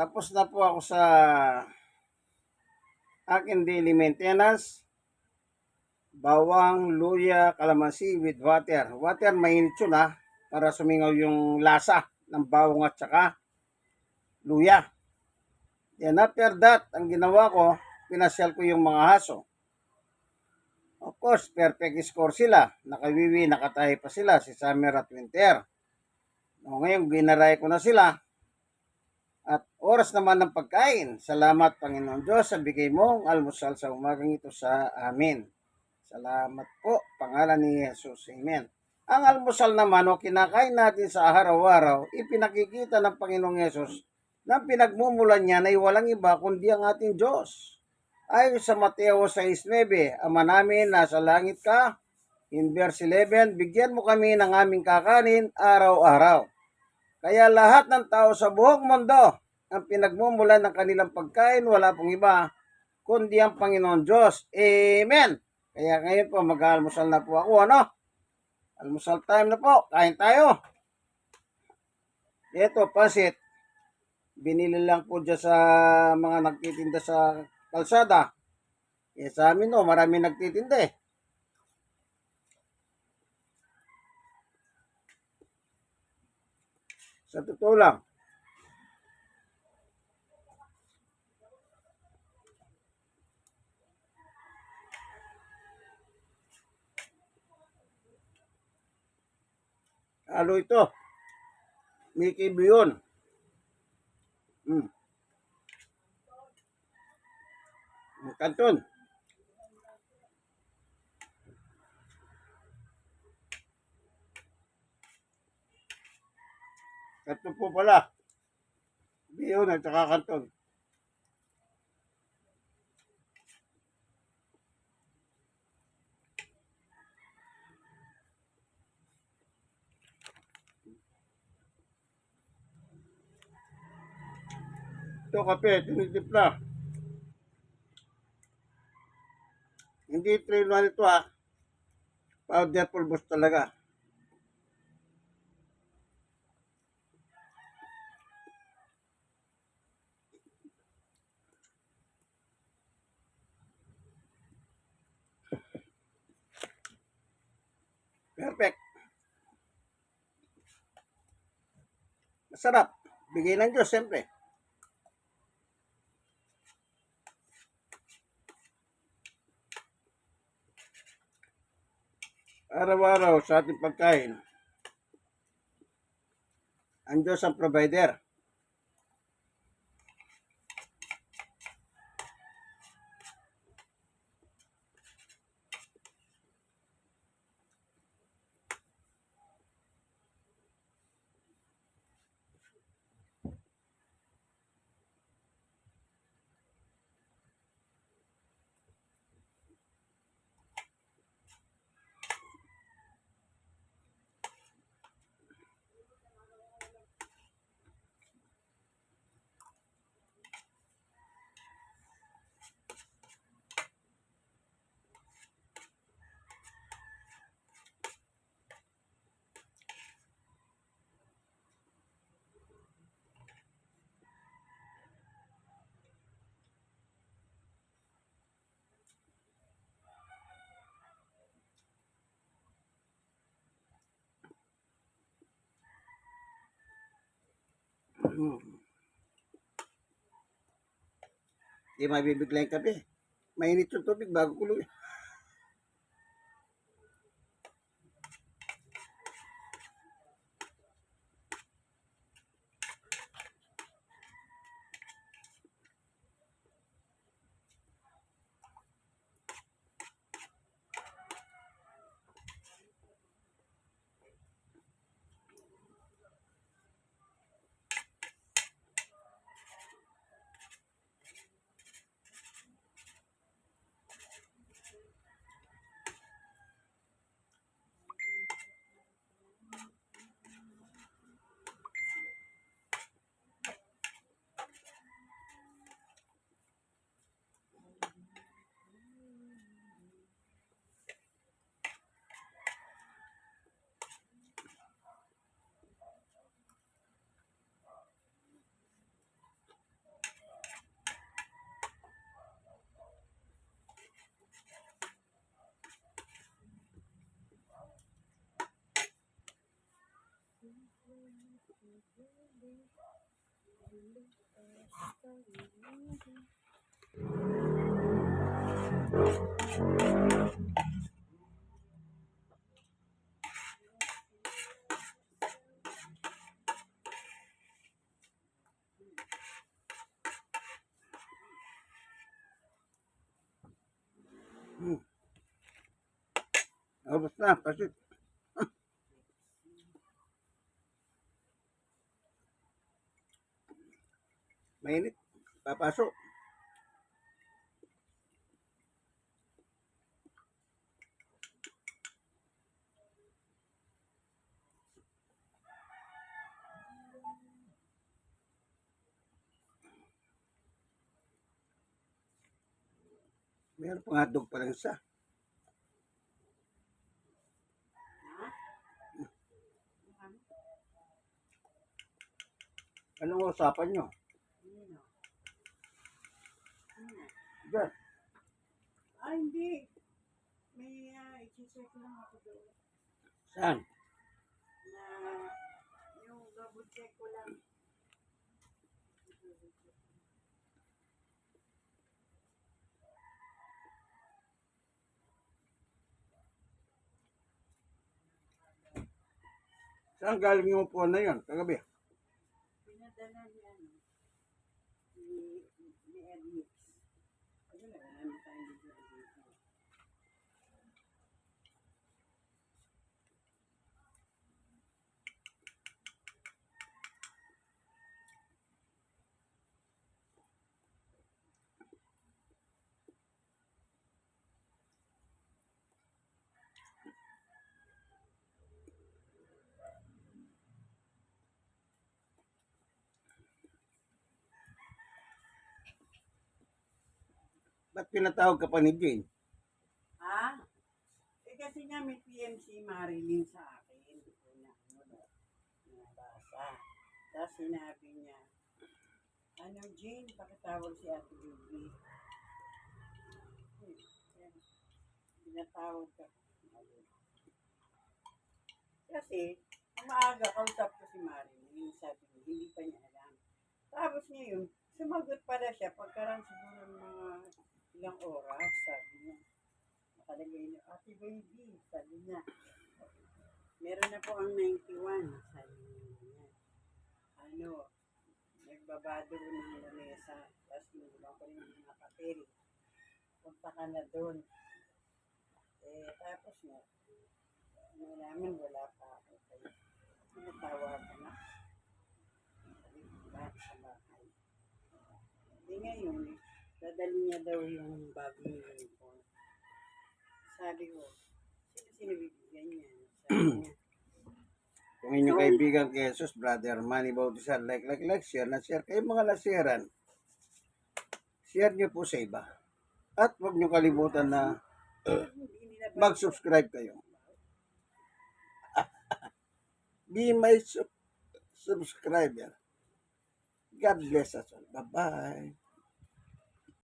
Tapos na po ako sa akin daily maintenance. Bawang, luya, kalamansi with water. Water mainit yun ha. Para sumingaw yung lasa ng bawang at saka luya. Yan, after that, ang ginawa ko, pinasyal ko yung mga haso. Of course, perfect score sila. Nakawiwi, nakatahi pa sila si summer at winter. No, ngayon, ginaray ko na sila. At oras naman ng pagkain. Salamat Panginoon Diyos sa bigay mong almusal sa umagang ito sa amin. Salamat po, pangalan ni Jesus. Amen. Ang almusal naman o kinakain natin sa araw-araw, ipinakikita ng Panginoong Yesus na pinagmumulan niya na walang iba kundi ang ating Diyos. Ayon sa Mateo 6.9, Ama namin, nasa langit ka. In verse 11, bigyan mo kami ng aming kakanin araw-araw. Kaya lahat ng tao sa buong mundo, ang pinagmumulan ng kanilang pagkain, wala pong iba, kundi ang Panginoon Diyos. Amen. Kaya ngayon po, mag-almusal na po ako, ano? Almusal time na po. Kain tayo. Ito, pasit. Binili lang po dyan sa mga nagtitinda sa kalsada. Eh, sa amin, no, marami nagtitinda eh. Sa totoo lang. Ano ito? Mickey Bion. Hmm. Kanton. Kanton po pala. Bion at saka kanton. Ito kape, tinitipla. Hindi 3 in 1 ito ha. Powder pulbos talaga. Perfect. Masarap. Bigay ng Diyos, siyempre. araw-araw sa ating pagkain. Ang Diyos ang provider. Hmm. Di mabibigla yung kape. Mainit yung tubig bago kuloy. Hmm. Tapos na, kasi mainit. Papasok. Meron pang hotdog pa lang isa. Anong usapan nyo? Diyan. Ah, hindi. May uh, i-check lang ako doon Saan? na yung double check ko lang. Saan galing yung upuan na yun? Kagabi. Pinadala ni ano, ni, ni Edmix. Ano na, wala na tayong dito dito. Ba't pinatawag ka pa ni Jane? Ha? Eh kasi nga may PMC Marilyn sa akin. Hindi ko na nabasa. Tapos sinabi niya, ano Jane, pakitawag si Ate Julie. Hmm. Pinatawag ka. Kasi, maaga, kausap ko si Marilyn. Sabi niya, hindi pa niya alam. Tapos ngayon, sumagot pala siya pagkaraan siguro ng mga ilang oras, sabi niya nakalagay na, Ate Baby, sabi niya, meron na po ang 91, sabi niya. Ano, nagbabado ng lamesa, tapos nilulang ko rin mga papel. Punta ka na doon. Eh, tapos nga, nalaman wala pa ako. Kaya, tinatawag ka na. Sabi ko, sa bahay. Di ngayon, dadali niya daw yung bagong uniform. Sabi ko, sino sinibigyan niya? Sabi niya, Kung inyong kaibigan kay Jesus, brother Manny Bautista, like, like, like, share na share kayo mga lasiran. Share nyo po sa iba. At huwag nyo kalimutan na mag-subscribe kayo. Be my sub- subscriber. God bless us all. Bye-bye.